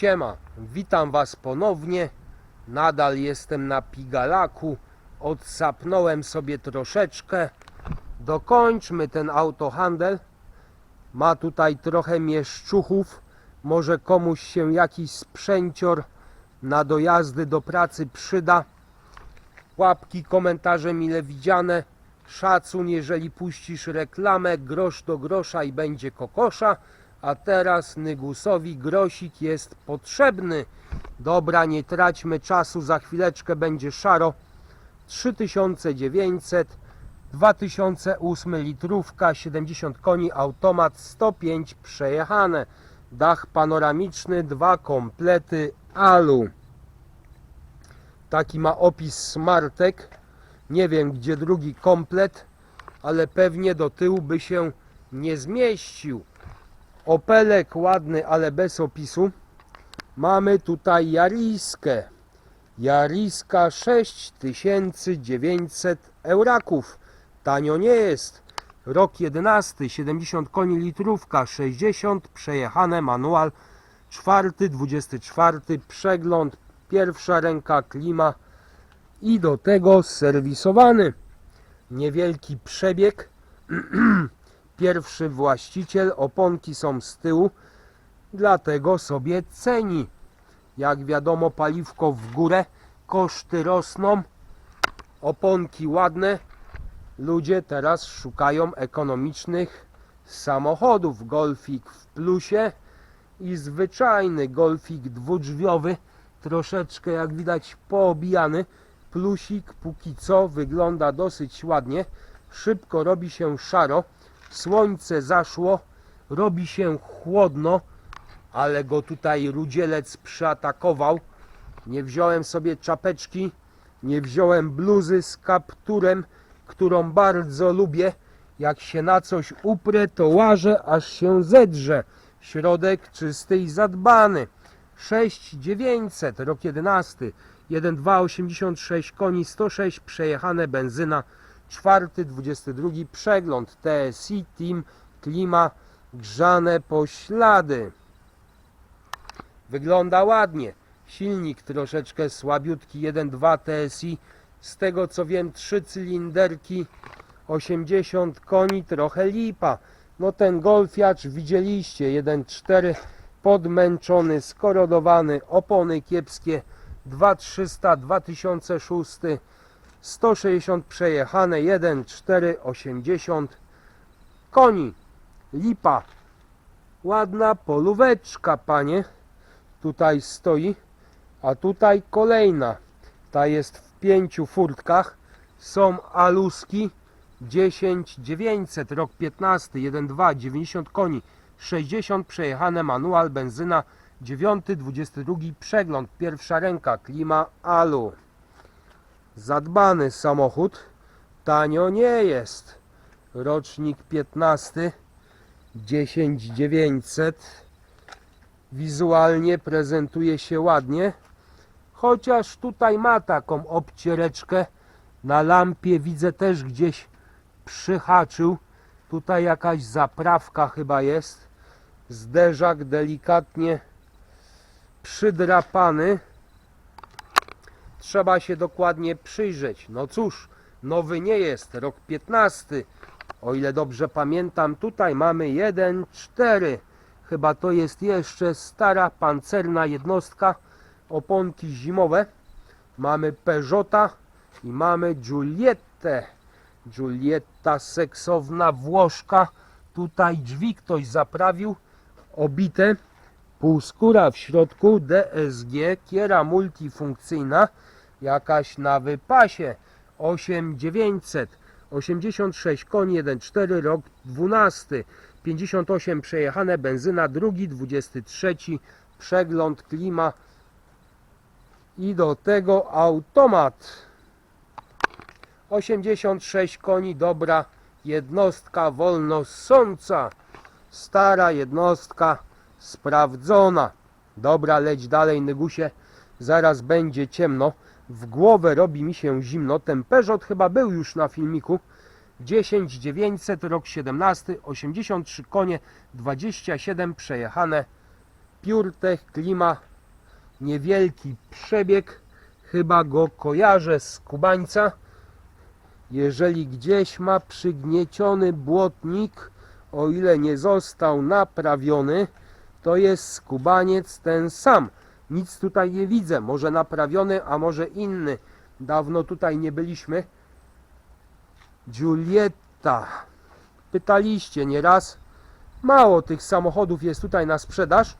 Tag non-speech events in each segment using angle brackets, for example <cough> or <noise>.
Siema, witam Was ponownie. Nadal jestem na Pigalaku. Odsapnąłem sobie troszeczkę. Dokończmy ten autohandel. Ma tutaj trochę mieszczuchów. Może komuś się jakiś sprzęcior na dojazdy do pracy przyda. Łapki, komentarze mile widziane. Szacun, jeżeli puścisz reklamę, grosz do grosza i będzie kokosza. A teraz Nygusowi grosik jest potrzebny. Dobra, nie traćmy czasu, za chwileczkę będzie szaro. 3900, 2008 litrówka, 70 koni, automat 105 przejechane. Dach panoramiczny, dwa komplety alu. Taki ma opis Smartek. Nie wiem gdzie drugi komplet, ale pewnie do tyłu by się nie zmieścił. Opelek ładny, ale bez opisu. Mamy tutaj Jariskę. Jariska 6900 euraków. Tanio nie jest. Rok 11, 70 koni litrówka, 60 przejechane manual. 4, 24 przegląd, pierwsza ręka klima i do tego serwisowany. Niewielki przebieg. <clears throat> Pierwszy właściciel, oponki są z tyłu, dlatego sobie ceni. Jak wiadomo, paliwko w górę, koszty rosną, oponki ładne. Ludzie teraz szukają ekonomicznych samochodów. Golfik w plusie i zwyczajny golfik dwudrzwiowy, troszeczkę jak widać poobijany. Plusik póki co wygląda dosyć ładnie. Szybko robi się szaro. Słońce zaszło, robi się chłodno, ale go tutaj rudzielec przyatakował. Nie wziąłem sobie czapeczki, nie wziąłem bluzy z kapturem, którą bardzo lubię. Jak się na coś uprę, to łażę, aż się zedrze. Środek czysty i zadbany. 6900, rok 11, 1,286 koni, 106 przejechane benzyna, czwarty, 22 przegląd TSI Team Klima grzane poślady. Wygląda ładnie. Silnik troszeczkę słabiutki 1.2 TSI. Z tego co wiem 3 cylinderki 80 koni, trochę lipa. No ten golfiacz widzieliście 1.4 podmęczony, skorodowany, opony kiepskie 2300 2006 160 przejechane 1,4 80 koni lipa. Ładna polóweczka panie. Tutaj stoi a tutaj kolejna. Ta jest w pięciu furtkach. Są aluski 10 900 rok 15 1,2 90 koni. 60 przejechane manual benzyna 9 22 przegląd pierwsza ręka klima alu zadbany samochód. Tanio nie jest. Rocznik 15 10900. Wizualnie prezentuje się ładnie. Chociaż tutaj ma taką obciereczkę. Na lampie widzę też gdzieś przyhaczył. Tutaj jakaś zaprawka chyba jest. Zderzak delikatnie przydrapany trzeba się dokładnie przyjrzeć. No cóż, nowy nie jest, rok 15. O ile dobrze pamiętam, tutaj mamy 1.4. Chyba to jest jeszcze stara pancerna jednostka. Oponki zimowe. Mamy Peugeota i mamy Giulietę. Giulietta seksowna Włoszka. Tutaj drzwi ktoś zaprawił. Obite. Półskóra w środku. DSG. Kiera multifunkcyjna jakaś na wypasie. 8900 86 koni 1.4 rok 12 58 przejechane benzyna drugi 23 przegląd klima. I do tego automat. 86 koni dobra jednostka wolnosąca stara jednostka sprawdzona. Dobra leć dalej Nygusie. Zaraz będzie ciemno w głowę robi mi się zimno. Ten Peugeot chyba był już na filmiku. 10900, rok 17, 83 konie, 27 przejechane. PureTech, klima Niewielki przebieg, chyba go kojarzę z Kubańca. Jeżeli gdzieś ma przygnieciony błotnik, o ile nie został naprawiony, to jest skubaniec ten sam. Nic tutaj nie widzę. Może naprawiony, a może inny. Dawno tutaj nie byliśmy. Giulietta. Pytaliście nieraz. Mało tych samochodów jest tutaj na sprzedaż.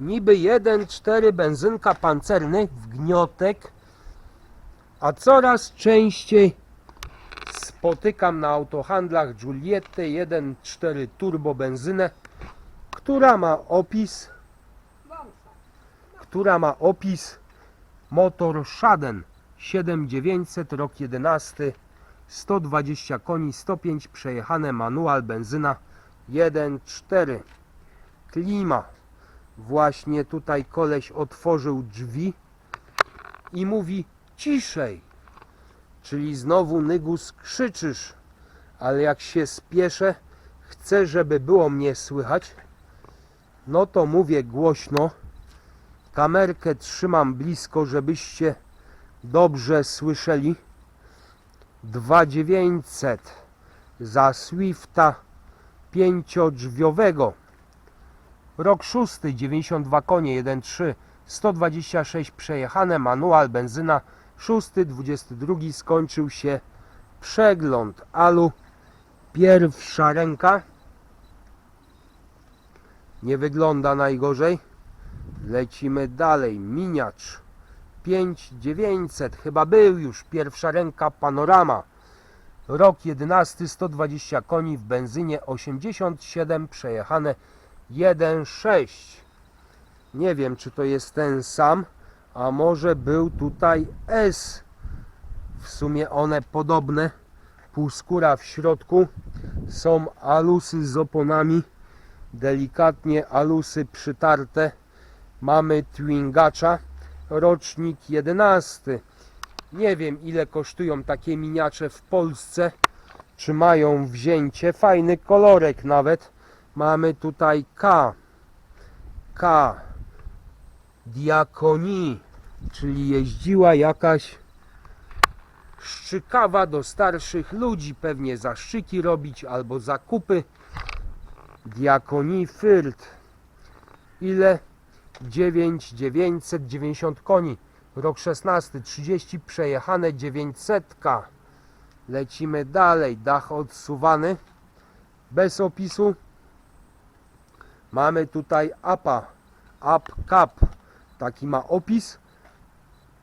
Niby 1.4 benzynka pancerny w gniotek, a coraz częściej spotykam na autohandlach Giulietę 1.4 turbo benzynę, która ma opis która ma opis motor Shaden 7900 rok 11 120 koni 105 przejechane manual benzyna 1.4 klima. Właśnie tutaj koleś otworzył drzwi i mówi ciszej. Czyli znowu Nygus krzyczysz ale jak się spieszę chcę żeby było mnie słychać. No to mówię głośno kamerkę trzymam blisko żebyście dobrze słyszeli 2900 za Swifta pięciodrzwiowego Rok 6, 92 konie, 1.3, 126 przejechane, manual, benzyna. 6, 22 skończył się przegląd alu. Pierwsza ręka. Nie wygląda najgorzej. Lecimy dalej. Miniacz 5900, chyba był już. Pierwsza ręka panorama. Rok 11, 120 koni w benzynie, 87 przejechane. 1.6 nie wiem czy to jest ten sam a może był tutaj S w sumie one podobne półskóra w środku są alusy z oponami delikatnie alusy przytarte mamy twingacza rocznik 11 nie wiem ile kosztują takie miniacze w Polsce czy mają wzięcie fajny kolorek nawet Mamy tutaj K. K. Diakonii, czyli jeździła jakaś szczykawa do starszych ludzi, pewnie zaszczyki robić albo zakupy. Diakonii Fyrt. Ile? 9 990 koni. Rok 16, 30 przejechane 900. Lecimy dalej. Dach odsuwany. Bez opisu. Mamy tutaj APA, Up Cap, taki ma opis.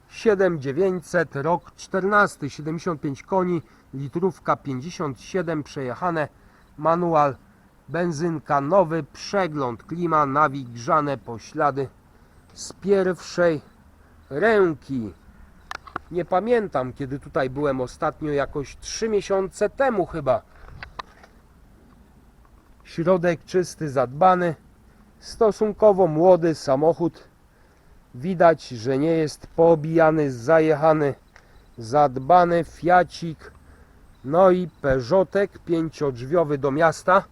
7900, rok 14, 75 koni, litrówka 57 przejechane, manual, benzynka, nowy przegląd, klima, nawi, grzane poślady z pierwszej ręki. Nie pamiętam kiedy tutaj byłem ostatnio, jakoś 3 miesiące temu chyba. Środek czysty, zadbany. Stosunkowo młody samochód. Widać, że nie jest poobijany, zajechany. Zadbany Fiacik. No i Peugeotek pięciodrzwiowy do miasta.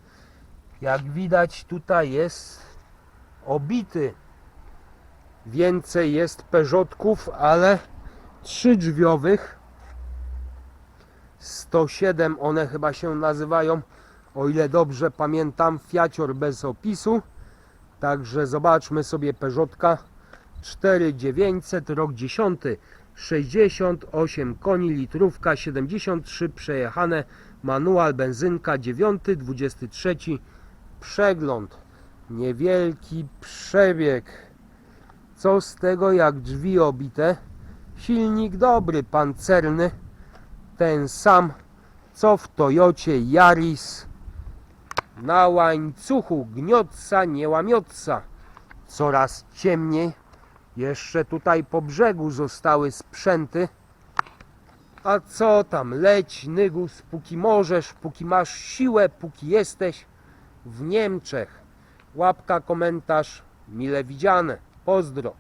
Jak widać tutaj jest obity. Więcej jest Peugeotków, ale trzydrzwiowych. 107 one chyba się nazywają o ile dobrze pamiętam, Fiacior bez opisu. Także zobaczmy sobie Peugeotka 4900, rok 10, 68 koni, litrówka, 73 przejechane, manual, benzynka, 9, 23, przegląd, niewielki przebieg. Co z tego jak drzwi obite? Silnik dobry, pancerny, ten sam co w Toyocie Yaris na łańcuchu gniotca, nie łamiotca. Coraz ciemniej. Jeszcze tutaj po brzegu zostały sprzęty. A co tam, leć Nygus, póki możesz, póki masz siłę, póki jesteś w Niemczech. Łapka, komentarz, mile widziane. Pozdro.